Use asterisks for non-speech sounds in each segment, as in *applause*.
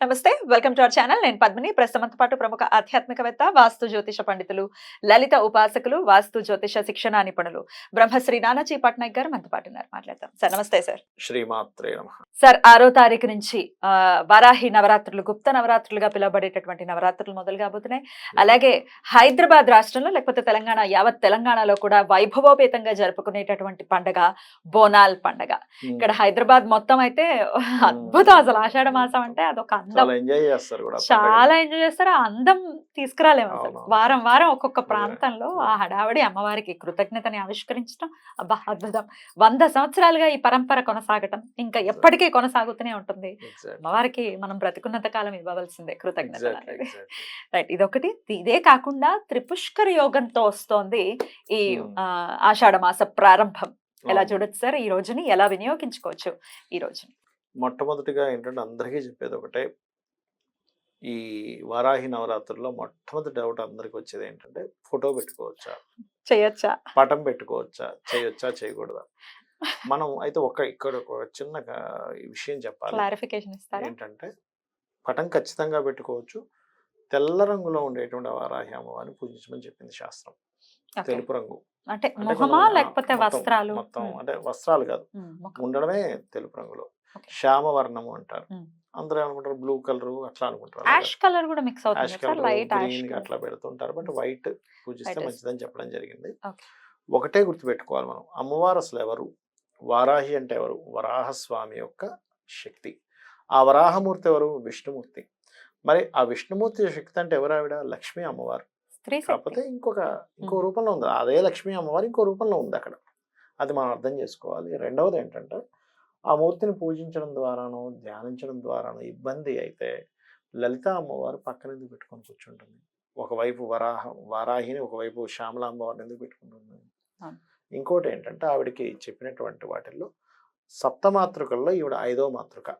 నమస్తే welcome to our channel. నేను పద్మిని. ప్రస్తుతంతో పాటు ప్రముఖ ఆధ్యాత్మికవేత్త వాస్తు జ్యోతిష పండితులు లలిత ఉపాసకులు వాస్తు జ్యోతిష శిక్షణ నిపుణులు బ్రహ్మశ్రీ నానాజీ పట్నాయక్ గారు మనతో పాటు ఉన్నారు. మాట్లాడతాం సార్ నమస్తే సార్. శ్రీమాత్రే నమ. సార్ ఆరో తారీఖు నుంచి వారాహి నవరాత్రులు గుప్త నవరాత్రులుగా పిలువబడేటటువంటి నవరాత్రులు మొదలు కాబోతున్నాయి. అలాగే హైదరాబాద్ రాష్ట్రంలో లేకపోతే తెలంగాణ యావత్ తెలంగాణలో కూడా వైభవోపేతంగా జరుపుకునేటటువంటి పండగ బోనాల్ పండగ. ఇక్కడ హైదరాబాద్ మొత్తం అయితే అద్భుతం. అసలు ఆషాఢ మాసం అంటే అదొక అందం చాలా ఎంజాయ్ చేస్తారు కూడా చాలా ఎంజాయ్ చేస్తారు. ఆ అందం తీసుకురాలేము అసలు. వారం వారం ఒక్కొక్క. ప్రాంతంలో ఆ హడావడి అమ్మవారికి కృతజ్ఞతని ఆవిష్కరించడం. అబ్బా అద్భుతం. వంద సంవత్సరాలుగా ఈ పరంపర కొనసాగటం ఇంకా ఎప్పటికీ కొనసాగుతూనే ఉంటుంది. అమ్మవారికి మనం బ్రతికున్నంత కాలం ఇవ్వవలసిందే. కృతజ్ఞత అనేది రైట్ ఇదొకటి. ఇదే కాకుండా త్రిపుష్కర యోగంతో వస్తోంది ఈ ఆషాఢ మాస ప్రారంభం. ఎలా చూడొచ్చు సార్? ఈ రోజుని ఎలా వినియోగించుకోవచ్చు? ఈ రోజుని. మొట్టమొదటిగా ఏంటంటే అందరికీ చెప్పేది ఒకటే. ఈ వారాహి నవరాత్రుల్లో మొట్టమొదటి డౌట్ అందరికి వచ్చేది ఏంటంటే ఫోటో పెట్టుకోవచ్చా? చేయొచ్చా? పటం పెట్టుకోవచ్చా? చేయొచ్చా? చేయకూడదా? మనం అయితే ఒక ఇక్కడ ఒక చిన్న విషయం చెప్పాలి. క్లారిఫికేషన్ ఇస్తారా? ఏంటంటే పటం ఖచ్చితంగా పెట్టుకోవచ్చు. తెల్ల రంగులో ఉండేటువంటి వారాహి అమ్మవారిని పూజించమని చెప్పింది శాస్త్రం. తెలుపు రంగు. అంటే లేకపోతే వస్త్రాలు? మొత్తం అంటే వస్త్రాలు కాదు. ఉండడమే తెలుపు రంగులో. శ్యామవర్ణము అంటారు. అందరూ అనుకుంటారు బ్లూ కలర్ అట్లా అనుకుంటారు యాష్ కలర్ కూడా మిక్స్ అవుతుంది యాష్ కలర్ లైట్ గ్రీన్ అట్లా పెడుతుంటారు. బట్ వైట్ పూజిస్తే మంచిదని చెప్పడం జరిగింది. ఒకటే గుర్తుపెట్టుకోవాలి మనం. అమ్మవారు అసలు ఎవరు? వారాహి అంటే ఎవరు? వరాహస్వామి యొక్క శక్తి. ఆ వరాహమూర్తి ఎవరు? విష్ణుమూర్తి. మరి ఆ విష్ణుమూర్తి శక్తి అంటే ఎవరు ఆవిడ? లక్ష్మీ అమ్మవారు. స్త్రీ కాకపోతే ఇంకొక ఇంకో. రూపంలో ఉంది. అదే లక్ష్మీ అమ్మవారు ఇంకో రూపంలో ఉంది అక్కడ. అది మనం అర్థం చేసుకోవాలి. రెండవది ఏంటంటే ఆ మూర్తిని పూజించడం ద్వారానో ధ్యానించడం ద్వారానో ఇబ్బంది అయితే లలిత అమ్మవారు పక్కన ఎందుకు పెట్టుకొని కూర్చుంటుంది ఒకవైపు వరాహ వారాహిని ఒకవైపు శ్యామల అమ్మవారిని ఎందుకు పెట్టుకుంటుంది. ఇంకోటి ఏంటంటే ఆవిడకి చెప్పినటువంటి వాటిల్లో సప్తమాతృకల్లో ఈవిడ ఐదో మాతృక.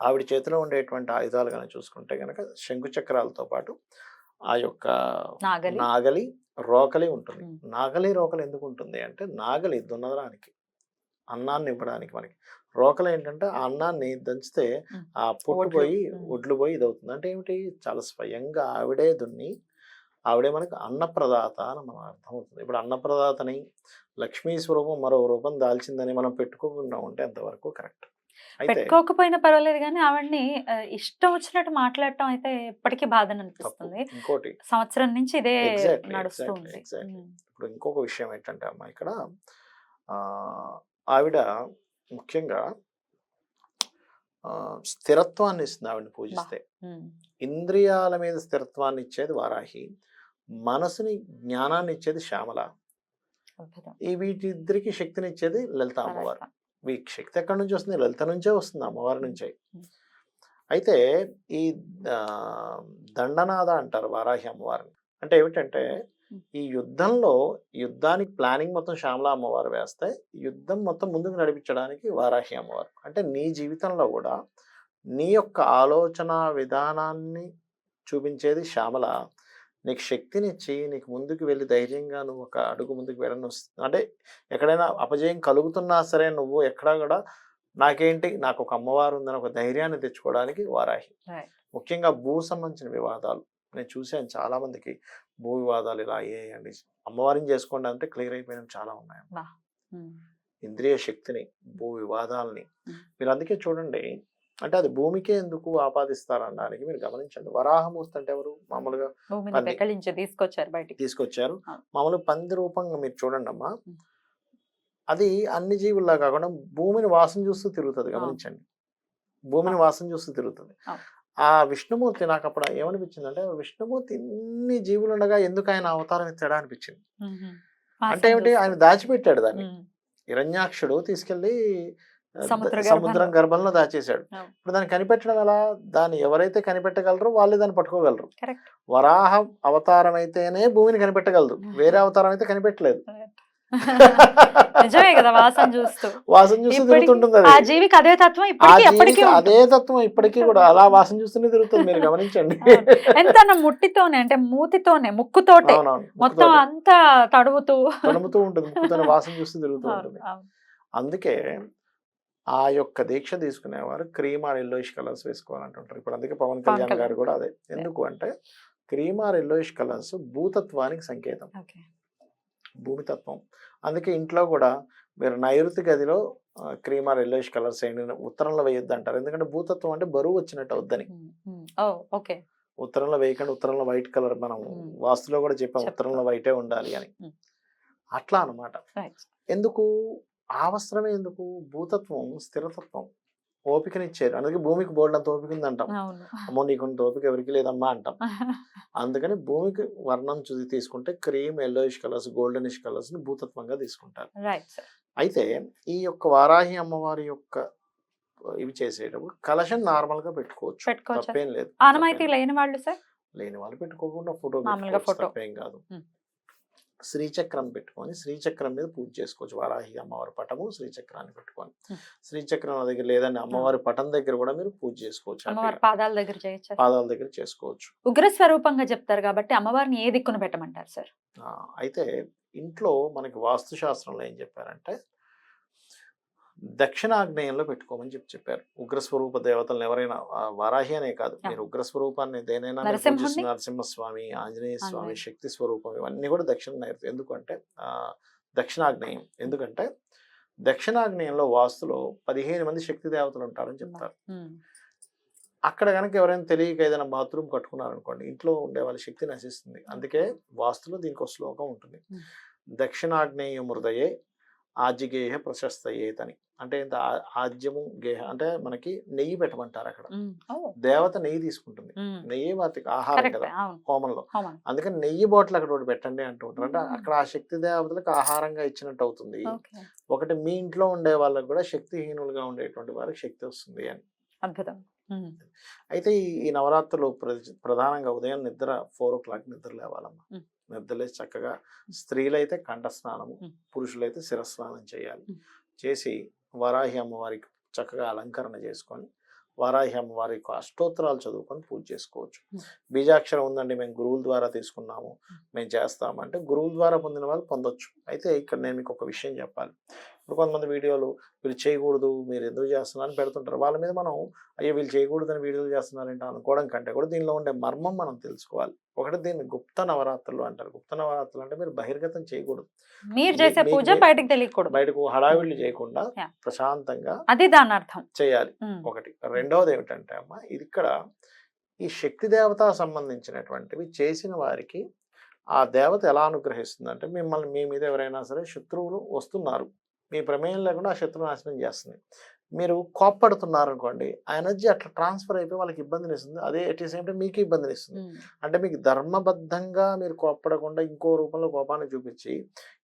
ఆవిడ చేతిలో ఉండేటువంటి ఆయుధాలు కనుక చూసుకుంటే కనుక శంకు చక్రాలతో పాటు ఆ యొక్క నాగలి రోకలి ఉంటుంది. నాగలి రోకలి ఎందుకు ఉంటుంది అంటే నాగలి దున్నడానికి అన్నాన్ని ఇవ్వడానికి మనకి రోకలి ఏంటంటే ఆ అన్నాన్ని దంచితే. ఆ పుట్టు. పోయి. ఒడ్లు పోయి ఇది అవుతుంది అంటే ఏమిటి చాలా స్వయంగా ఆవిడే దున్ని ఆవిడే మనకు అన్నప్రదాత అని మనం అర్థమవుతుంది ఇప్పుడు అన్నప్రదాతని లక్ష్మీ స్వరూపం మరో రూపం దాల్చిందని మనం పెట్టుకోకుండా ఉంటే అంతవరకు కరెక్ట్ పెట్టుకోకపోయినా పర్వాలేదు కానీ ఆవిడ్ని ఇష్టం వచ్చినట్టు మాట్లాడటం అయితే ఎప్పటికీ బాధ అనిపిస్తుంది ఇంకోటి సంవత్సరం నుంచి ఇదే నడుస్తుంది. ఇప్పుడు ఇంకొక విషయం ఏంటంటే అమ్మా ఇక్కడ ఆ, ఆవిడ ముఖ్యంగా స్థిరత్వాన్ని ఇస్తుంది ఆవిడని పూజిస్తే. ఇంద్రియాల మీద స్థిరత్వాన్ని ఇచ్చేది వారాహి మనసుని జ్ఞానాన్ని ఇచ్చేది శ్యామల. ఈ వీటిద్దరికి శక్తిని ఇచ్చేది లలిత అమ్మవారు. ఈ శక్తి ఎక్కడి నుంచి వస్తుంది లలిత నుంచే వస్తుంది అమ్మవారి నుంచే. అయితే ఈ దండనాథ అంటారు వారాహి అమ్మవారిని అంటే ఏమిటంటే. ఈ యుద్ధంలో యుద్ధానికి ప్లానింగ్ మొత్తం శ్యామల అమ్మవారు వేస్తే యుద్ధం మొత్తం ముందుకు నడిపించడానికి వారాహి అమ్మవారు. అంటే నీ జీవితంలో కూడా నీ యొక్క ఆలోచన విధానాన్ని చూపించేది శ్యామల. నీకు శక్తినిచ్చి నీకు ముందుకు వెళ్ళి ధైర్యంగా నువ్వు ఒక అడుగు ముందుకు వెళ్ళను అంటే ఎక్కడైనా అపజయం కలుగుతున్నా సరే నువ్వు ఎక్కడా కూడా నాకేంటి నాకు ఒక అమ్మవారు ఉందని ఒక ధైర్యాన్ని తెచ్చుకోవడానికి వారాహి. ముఖ్యంగా భూ సంబంధించిన వివాదాలు. నేను చూశాను చాలా మందికి భూ వివాదాలు ఇలా అయ్యాయండి. అమ్మవారిని చేసుకోండి అంటే క్లియర్ అయిపోయిన చాలా ఉన్నాయి. ఇంద్రియ శక్తిని భూ వివాదాలని. మీరు అందుకే చూడండి. అంటే అది భూమికే ఎందుకు ఆపాదిస్తారనడానికి మీరు గమనించండి. వరాహమూర్తి అంటే ఎవరు? మామూలుగా తీసుకొచ్చారు బయటికి? తీసుకొచ్చారు. మామూలు పంది రూపంగా మీరు చూడండి అమ్మా. అది అన్ని జీవుల్లా కాకుండా భూమిని వాసన చూస్తూ తిరుగుతుంది. గమనించండి. భూమిని. వాసన చూస్తూ తిరుగుతుంది. ఆ. విష్ణుమూర్తి నాకు అప్పుడు ఏమనిపించింది అంటే విష్ణుమూర్తి ఇన్ని జీవులు ఉండగా ఎందుకు ఆయన అవతారం ఎత్తాడా అనిపించింది. అంటే ఏమిటి ఆయన. దాచిపెట్టాడు దాన్ని. హిరణ్యాక్షుడు తీసుకెళ్ళి సముద్ర గర్భంలో. దాచేశాడు. ఇప్పుడు దాన్ని కనిపెట్టడం ఎలా దాన్ని ఎవరైతే కనిపెట్టగలరో వాళ్ళే దాన్ని పట్టుకోగలరు. వరాహ అవతారం అయితేనే భూమిని కనిపెట్టగలదు వేరే అవతారం అయితే కనిపెట్టలేదు *laughs* నిజమే కదా వాసన చూస్తూ. వాసన చూస్తూ తిరుగుతుంటుంది ఆ అది జీవికి అదే తత్వం ఇప్పటికీ. అదే తత్వం ఇప్పటికీ కూడా అలా వాసన చూస్తూనే తిరుగుతుంది మీరు గమనించండి. ఎంత ముట్టితోనే అంటే మూతితోనే ముక్కుతోటే మొత్తం అంతా తడువుతూ తడుముతూ ఉంటుంది ముక్కుతోనే వాసన చూస్తూ తిరుగుతూ ఉంటుంది. అందుకే ఆ యొక్క దీక్ష తీసుకునేవారు క్రీమ్ ఆర్ ఎల్లోయిష్ కలర్స్ వేసుకోవాలంటుంటారు. ఇప్పుడు అందుకే పవన్ కళ్యాణ్ గారు. కూడా అదే. ఎందుకు అంటే క్రీమ్ ఆర్ ఎల్లోయిష్ కలర్స్ భూతత్వానికి సంకేతం. భూమితత్వం. అందుకే ఇంట్లో కూడా మీరు నైరుతి గదిలో క్రీమ్ ఆర్ ఎల్లోయిష్ కలర్స్ వేయండి ఉత్తరంలో వేయొద్దు అంటారు. ఎందుకంటే భూతత్వం అంటే బరువు వచ్చినట్టు అవుద్దని. ఓకే. ఉత్తరంలో వేయకండి ఉత్తరంలో వైట్ కలర్ మనం. వాస్తులో కూడా చెప్పాం. ఉత్తరంలో వైటే ఉండాలి అని. అట్లా అన్నమాట. రైట్. ఎందుకు? ఆ వస్త్రమే ఎందుకు? భూతత్వం స్థిరతత్వం. ఓపికనిచ్చారు. అందుకే భూమికి బోల్డ్ అంత ఓపిక ఉంది అంటాం అవును. అమ్మో నీకుంత ఓపిక ఎవరికి లేదమ్మా అంటాం. *laughs* అందుకని భూమికి వర్ణం చూసి తీసుకుంటే క్రీమ్ ఎల్లోయిష్ కలర్స్ గోల్డెనిష్ కలర్స్ని భూతత్వంగా తీసుకుంటారు. అయితే ఈ యొక్క వారాహి అమ్మవారి యొక్క ఇవి చేసేటప్పుడు కలశం నార్మల్గా పెట్టుకోవచ్చు? తప్పేం లేదు. లేని వాళ్ళు సార్ లేని వాళ్ళు పెట్టుకోకుండా ఫోటో. తప్పేం కాదు. శ్రీచక్రం పెట్టుకొని శ్రీచక్రం మీద పూజ చేసుకోవచ్చు. వారాహి అమ్మవారి పటము శ్రీచక్రాన్ని పెట్టుకొని. శ్రీచక్రం దగ్గర లేదండి అమ్మవారి పటం దగ్గర కూడా మీరు పూజ చేసుకోవచ్చు. పాదాల దగ్గర చేయొచ్చా పాదాల దగ్గర చేసుకోవచ్చు. ఉగ్ర స్వరూపంగా చెప్తారు కాబట్టి అమ్మవారిని ఏ దిక్కున పెట్టమంటారు సార్? అయితే ఇంట్లో మనకి వాస్తు శాస్త్రంలో ఏం చెప్పారంటే దక్షిణాగ్నేయంలో పెట్టుకోమని చెప్పి చెప్పారు. ఉగ్రస్వరూప దేవతలను ఎవరైనా వారాహి అనే కాదు. మీరు ఉగ్రస్వరూపాన్ని దేనైనా నరసింహస్వామి ఆంజనేయ స్వామి. శక్తి స్వరూపం ఇవన్నీ కూడా దక్షిణ నైరుతి. ఎందుకంటే దక్షిణాగ్నేయం. ఎందుకంటే దక్షిణాగ్నేయంలో వాస్తులో పదిహేను మంది శక్తి దేవతలు ఉంటారని చెప్తారు. అక్కడ కనుక ఎవరైనా తెలియక ఏదైనా బాత్రూమ్ కట్టుకున్నారనుకోండి ఇంట్లో ఉండే వాళ్ళ శక్తి నశిస్తుంది. అందుకే వాస్తులో దీనికి ఒక శ్లోకం ఉంటుంది. దక్షిణాగ్నేయ మృదయే ఆజ్యగేయ ప్రశస్తయేతని. అంటే ఇంత ఆ- ఆజ్యము గేహ అంటే మనకి నెయ్యి పెట్టమంటారు అక్కడ. దేవత నెయ్యి తీసుకుంటుంది. నెయ్యి వాటికి ఆహారం కదా హోమంలో. హోమం అందుకని నెయ్యి బాటిల్ అక్కడ ఒకటి పెట్టండి అంటూ ఉంటారు అంటే. అక్కడ ఆ శక్తి దేవతలకు ఆహారంగా ఇచ్చినట్టు అవుతుంది ఒకటి మీ ఇంట్లో ఉండే వాళ్ళకి కూడా శక్తిహీనులుగా ఉండేటువంటి వారికి శక్తి వస్తుంది అని. అద్భుతం. అయితే ఈ నవరాత్రులు ప్ర- ప్రధానంగా ఉదయం నిద్ర ఫోర్ ఓ క్లాక్ నిద్ర లేవాలమ్మా. మ్. నిద్రలేసి చక్కగా స్త్రీలైతే కంఠ స్నానము మ్. పురుషులైతే శిరస్నానం చేయాలి. చేసి వరాహి అమ్మవారికి చక్కగా అలంకరణ చేసుకొని వరాహి అమ్మవారి యొక్క అష్టోత్తరాలు చదువుకొని పూజ చేసుకోవచ్చు. బీజాక్షరం ఉందండి మేము గురువుల ద్వారా తీసుకున్నాము మేము చేస్తాము అంటే గురువుల ద్వారా పొందిన వాళ్ళు పొందొచ్చు. అయితే ఇక్కడ నేను మీకు ఒక విషయం చెప్పాలి. ఇప్పుడు కొంతమంది వీడియోలు వీళ్ళు చేయకూడదు మీరు ఎందుకు చేస్తున్నారు అని పెడుతుంటారు. వాళ్ళ మీద మనం అయ్యో వీళ్ళు చేయకూడదని వీడియోలు చేస్తున్నారంటే అనుకోవడం కంటే కూడా దీనిలో ఉండే మర్మం మనం తెలుసుకోవాలి. ఒకటి దీన్ని గుప్త నవరాత్రులు అంటారు. గుప్త నవరాత్రులు అంటే మీరు బహిర్గతం చేయకూడదు. మీరు చేసే పూజ బయటకు తెలియకూడదు. బయటకు హడావిళ్ళు చేయకుండా. ప్రశాంతంగా అది దాని అర్థం. చేయాలి. ఒకటి. రెండవది ఏమిటంటే అమ్మ ఇది ఇక్కడ ఈ శక్తి దేవత సంబంధించినటువంటివి చేసిన వారికి ఆ దేవత ఎలా అనుగ్రహిస్తుంది అంటే మిమ్మల్ని మీ మీద ఎవరైనా సరే శత్రువులు వస్తున్నారు. మీ ప్రమేయం లేకుండా ఆ శత్రువు నాశనం చేస్తుంది. మీరు కోప్పడుతున్నారు అనుకోండి ఆ ఎనర్జీ అట్లా ట్రాన్స్ఫర్ అయిపోయి వాళ్ళకి ఇబ్బందిని ఇస్తుంది అదే ఎట్ ది సేమ్ టైం మీకు ఇబ్బందిని ఇస్తుంది. అంటే మీకు ధర్మబద్ధంగా మీరు కోప్పడకుండా ఇంకో రూపంలో కోపాన్ని చూపించి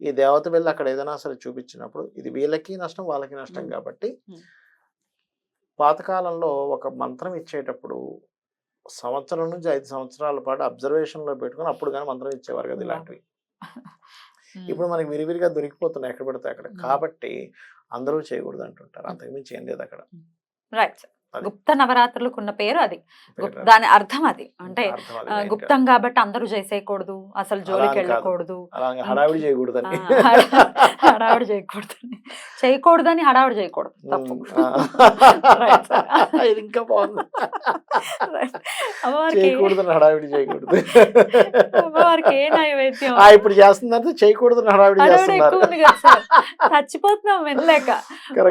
ఈ దేవత వెళ్ళి అక్కడ ఏదైనా సరే చూపించినప్పుడు ఇది వీళ్ళకి నష్టం వాళ్ళకి నష్టం. కాబట్టి. పాతకాలంలో ఒక మంత్రం ఇచ్చేటప్పుడు సంవత్సరం నుంచి ఐదు సంవత్సరాల పాటు observation లో పెట్టుకొని అప్పుడు కానీ మంత్రం ఇచ్చేవారు కదా. ఇలాంటివి. *laughs* ఇప్పుడు మనకి విరివిరిగా దొరికిపోతున్నాయి ఎక్కడ పడితే అక్కడ. కాబట్టి అందరూ చేయకూడదు అంటుంటారు అంతకుమించి ఏం లేదు అక్కడ. రైట్. గుప్త నవరాత్రులకు ఉన్న పేరు అది. దాని అర్థం అది. అంటే. గుప్తం కాబట్టి అందరూ చేసేయకూడదు అసలు జోలికి. వెళ్ళకూడదు హడావిడి హడా- హడావుడి చేయకూడదు చేయకూడదని హడావుడి చేయకూడదు. తప్పు. ఇంకా బాగుంది. చేయకూడదని హడావిడి చేయకూడదు. అమ్మవారికి ఏ నైవేద్యం? ఇప్పుడు చేస్తుందంటే చేయకూడదని హడావిడి చేస్తున్నారు. చచ్చిపోతున్నాం.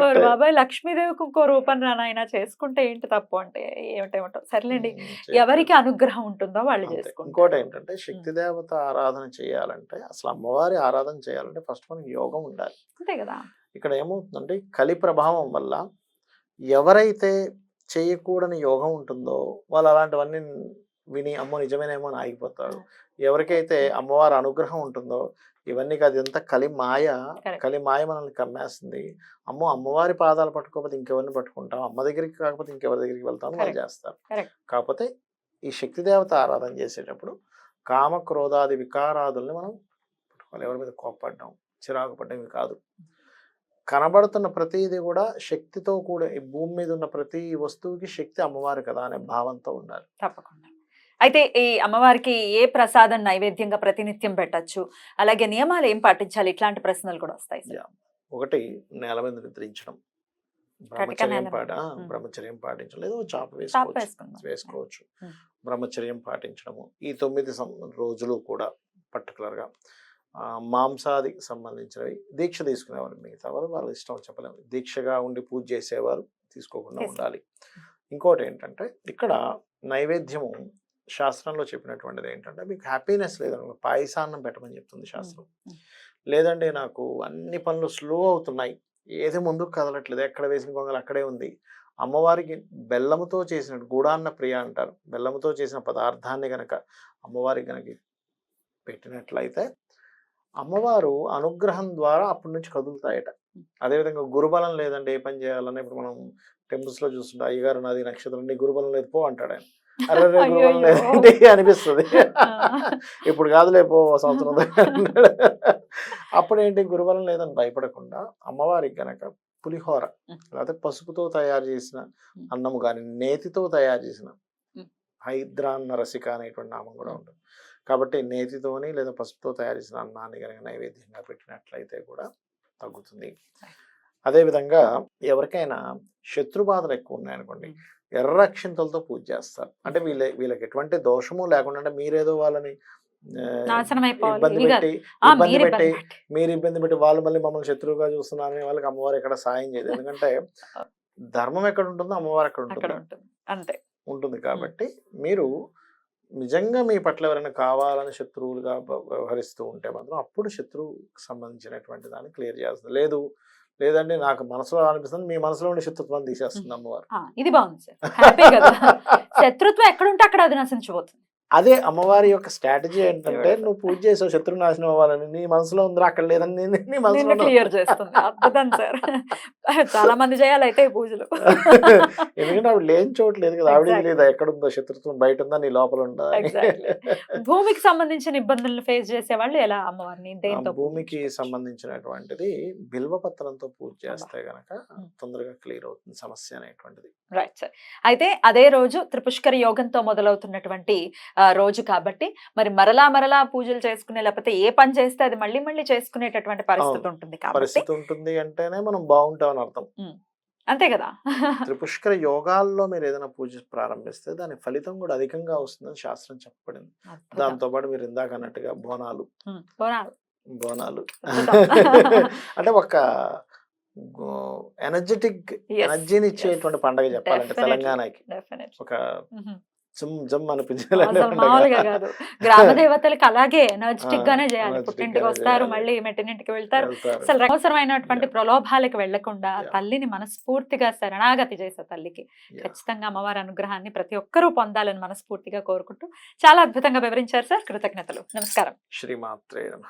ఓరి బాబాయ్ లక్ష్మీదేవికి ఇంకో రూపం రానాయన చేసుకుంటే ఏంటి తప్పు అంటే ఏమిటేమిటో సర్లేండి. ఎవరికి అనుగ్రహం ఉంటుందో వాళ్ళు. చేసుకుంటారు. ఇంకోటి ఏంటంటే శక్తి దేవత ఆరాధన చేయాలంటే అసలు అమ్మవారి ఆరాధన చేయాలంటే ఫస్ట్ మనకి యోగం ఉండాలి. అంతే కదా. ఇక్కడ ఏమవుతుందంటే కలి ప్రభావం వల్ల ఎవరైతే చేయకూడని యోగం ఉంటుందో వాళ్ళు అలాంటివన్నీ విని అమ్మో నిజమేనేమో అని ఆగిపోతారు. ఎవరికైతే అమ్మవారి అనుగ్రహం ఉంటుందో ఇవన్నీ కాదు ఇదంతా కలి మాయ. కలి మాయ మనల్ని కమ్మేస్తుంది. అమ్మో అమ్మవారి పాదాలు పట్టుకోకపోతే ఇంకెవరిని పట్టుకుంటాం? అమ్మ దగ్గరికి కాకపోతే ఇంకెవరి దగ్గరికి వెళ్తాం? వాళ్ళు. చేస్తారు. కాకపోతే ఈ శక్తి దేవత ఆరాధన చేసేటప్పుడు కామ క్రోధాది వికారాదుల్ని మనం పట్టుకోవాలి. ఎవరి మీద కోప్పడడం చిరాకు పడ్డవి కాదు. కనబడుతున్న ప్రతిదీ కూడా శక్తితో కూడా ఈ భూమి మీద ఉన్న ప్రతి వస్తువుకి శక్తి అమ్మవారు కదా అనే భావంతో ఉండాలి. తప్పకుండా. అయితే ఈ అమ్మవారికి ఏ ప్రసాదం నైవేద్యంగా ప్రతినిత్యం పెట్టచ్చు? అలాగే నియమాలు ఏం పాటించాలి? ఇట్లాంటి ప్రశ్నలు కూడా వస్తాయి. ఒకటి నేల మీద నిద్రించడం. బ్రహ్మచర్యం. పాట. బ్రహ్మచర్యం పాటించడం. లేదా చాప వేసుకోవచ్చు వేసుకోవచ్చు. బ్రహ్మచర్యం పాటించడము. ఈ తొమ్మిది రోజులు కూడా పర్టికులర్గా మాంసాదికి సంబంధించినవి దీక్ష తీసుకునేవారు. మిగతా వాళ్ళు వాళ్ళ ఇష్టం చెప్పలేము. దీక్షగా ఉండి పూజ చేసేవారు తీసుకోకుండా తీసుకో- ఉండాలి. ఇంకోటి ఏంటంటే ఇక్కడ నైవేద్యము శాస్త్రంలో చెప్పినటువంటిది ఏంటంటే మీకు హ్యాపీనెస్ లేదనుకో పాయసాన్నం పెట్టమని చెప్తుంది శాస్త్రం. లేదండి నాకు అన్ని పనులు స్లో అవుతున్నాయి. ఏది ముందుకు కదలట్లేదు. ఎక్కడ వేసిన కొంగలు అక్కడే ఉంది. అమ్మవారికి బెల్లముతో చేసిన గూడాన్న ప్రియ అంటారు. బెల్లముతో చేసిన పదార్థాన్ని గనక అమ్మవారికి గనక పెట్టినట్లయితే అమ్మవారు అనుగ్రహం ద్వారా అప్పటి నుంచి కదులుతాయట. అదేవిధంగా గురుబలం లేదండి ఏ పని చేయాలని ఇప్పుడు మనం టెంపుల్స్లో చూస్తుంటే అయ్యగారు నాది నక్షత్రం నీ గురుబలం లేదు పో అంటాడు ఆయన. అరే రే, గురుబలం అయ్యయ్యో. లేదండి అనిపిస్తుంది. ఇప్పుడు కాదులే పో సంవత్సరం. అప్పుడు ఏంటి గురుబలం లేదని భయపడకుండా అమ్మవారికి గనక పులిహోర. లేకపోతే పసుపుతో తయారు చేసిన. అన్నము కానీ నేతితో తయారు చేసిన. హైద్రాన్న రసిక అనేటువంటి నామం కూడా ఉంటుంది కాబట్టి నేతితోని లేదా పసుపుతో తయారు చేసిన అన్నాన్ని కనుక నైవేద్యంగా పెట్టినట్లయితే కూడా తగ్గుతుంది అదేవిధంగా ఎవరికైనా శత్రు బాధలు ఎక్కువ ఉన్నాయనుకోండి ఉం. ఎర్ర అక్షింతలతో పూజ చేస్తారు. అంటే వీళ్ళ వీళ్ళకి ఎటువంటి దోషము లేకుండా అంటే మీరేదో వాళ్ళని ఇబ్బంది. పెట్టి ఇబ్బంది పెట్టి. మీరు ఇబ్బంది పెట్టి వాళ్ళు మళ్ళీ మమ్మల్ని శత్రువుగా చూస్తున్నారని వాళ్ళకి అమ్మవారు ఎక్కడ సాయం చేయదు. ఎందుకంటే ధర్మం ఎక్కడ ఉంటుందో అమ్మవారు అక్కడ అక్కడ ఉంటుంది. అంతే. ఉంటుంది కాబట్టి మీరు నిజంగా మీ పట్ల ఎవరైనా కావాలని శత్రువులుగా వ్య- వ్యవహరిస్తూ ఉంటే మాత్రం అప్పుడు శత్రువుకి సంబంధించినటువంటి దాన్ని క్లియర్ చేస్తుంది లేదు లేదండి నాకు మనసులో అనిపిస్తుంది మీ మనసులో ఉండే శత్రుత్వాన్ని తీసేస్తుంది అమ్మవారు. ఇది బాగుంది సార్. హ్యాపీ కదా. *laughs* శత్రుత్వం ఎక్కడ ఉంటే అక్కడ అది నశించిపోతుంది అదే అమ్మవారి యొక్క స్ట్రాటజీ ఏంటంటే. నువ్వు పూజ చేసావు శత్రు నాశనం అవ్వాలని. నీ మనసులో ఉందిరా అక్కడ లేదని నీ- మనసులో క్లియర్ చేస్తుంది. అద్భుతం సార్. *laughs* చాలా మంది చేయాలి అయితే పూజలు. *laughs* ఎందుకంటే ఆవిడ లేని చోటు లేదు కదా. ఆవిడ. లేదా ఎక్కడ ఉందో శత్రుత్వం బయట ఉందా నీ లోపల ఉందా. భూమికి సంబంధించిన ఇబ్బందులను ఫేస్ చేసే వాళ్ళు ఎలా అమ్మవారిని? దేంతో భూమికి సంబంధించినటువంటిది బిల్వపత్రంతో పూజ చేస్తే గనక. తొందరగా క్లియర్ అవుతుంది సమస్య అనేటువంటిది. రైట్ సార్ అయితే అదే రోజు త్రిపుష్కర యోగంతో మొదలవుతున్నటువంటి రోజు కాబట్టి మరి మరలా మరలా పూజలు చేసుకునే లేకపోతే ఏ పని చేస్తే అది మళ్ళీ మళ్ళీ చేసుకునేటటువంటి పరిస్థితి. ఉంటుంది కాబట్టి పరిస్థితి ఉంటుంది అంటేనే మనం బాగుంటాం అని అర్థం అంతే కదా త్రిపుష్కర యోగాల్లో మీరు ఏదైనా పూజ ప్రారంభిస్తే దాని ఫలితం కూడా అధికంగా వస్తుందని శాస్త్రం చెప్పబడింది అద్భుతం. దాంతో పాటు మీరు ఇందాక అన్నట్టుగా బోనాలు బోనాలు. *laughs* అంటే ఒక ఎనర్జెటిక్ ఎనర్జీని. ఇచ్చేటువంటి పండగ చెప్పాలంటే. తెలంగాణకి. ఒక. జమ్ కాదు గ్రామ *laughs* దేవతలకు అలాగే ఎనర్జెటిక్ గానే చేయాలి పుట్టింటికి వస్తారు. మళ్ళీ మెట్టినింటికి వెళ్తారు. అసలు అవసరమైనటువంటి. ప్రలోభాలకు వెళ్ళకుండా. తల్లిని మనస్ఫూర్తిగా శరణాగతి చేసే తల్లికి. ఖచ్చితంగా అమ్మవారి అనుగ్రహాన్ని ప్రతి ఒక్కరూ పొందాలని మనస్ఫూర్తిగా కోరుకుంటూ చాలా అద్భుతంగా వివరించారు సార్ కృతజ్ఞతలు నమస్కారం శ్రీమాత్రే నమః